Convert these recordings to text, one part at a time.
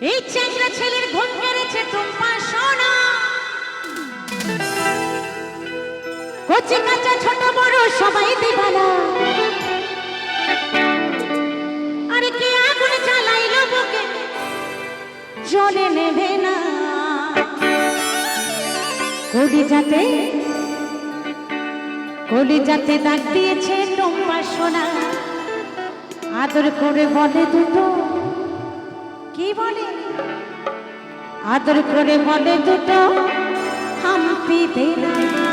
এই চ্যাংরা ছেলের ঘুম কেড়েছে টুম্পা সোনা। কচি কাঁচা ছোট বড় সবাই দিবানা। আরে কে আগুন নেবে না। কলি যাতে কলি যাতে ডাক দিয়েছে টুম্পা সোনা। আদর করে বলে দুটো। কি বলে? আদর করে বলে দুটো হাম্পি দেনা।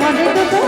ভালোই তো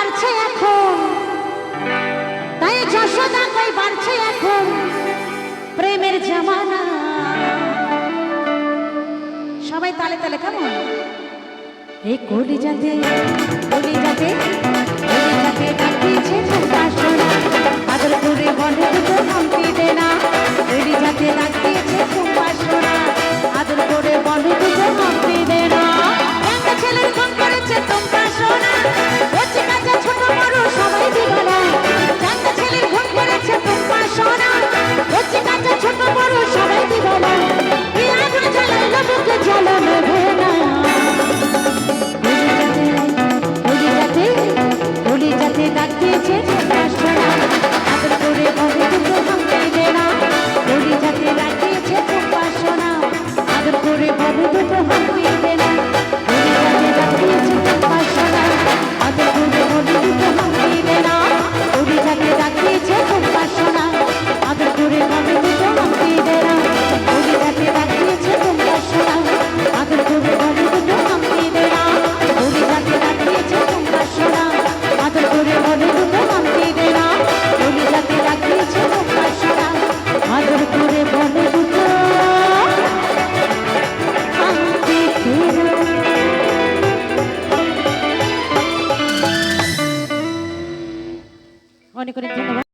বাড়ছে এখন। তাই যশোদা কই বাড়ছে এখন। প্রেমের জামানা। সবাই তালে তালে, কেমন? এই কলি যাতে কলি ডাকিছে শাসনা রাখিয়েছে